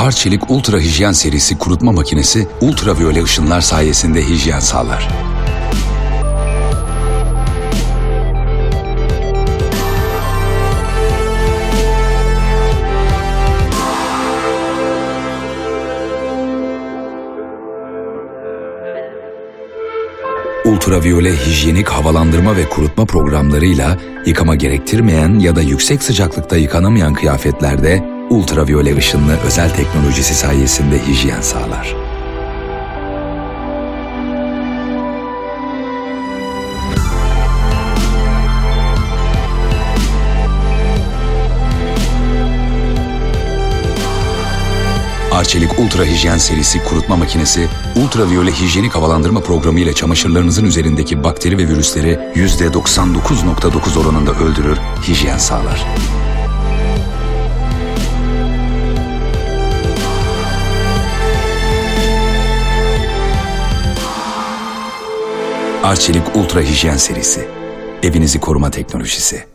Arçelik Ultra Hijyen serisi kurutma makinesi ultraviyole ışınlar sayesinde hijyen sağlar. Ultraviyole hijyenik havalandırma ve kurutma programlarıyla yıkama gerektirmeyen ya da yüksek sıcaklıkta yıkanamayan kıyafetlerde ultraviyole ışınlı özel teknolojisi sayesinde hijyen sağlar. Arçelik Ultra Hijyen serisi kurutma makinesi, ultraviyole hijyenik havalandırma programı ile çamaşırlarınızın üzerindeki bakteri ve virüsleri %99.9 oranında öldürür, hijyen sağlar. Arçelik Ultra Hijyen serisi. Evinizi koruma teknolojisi.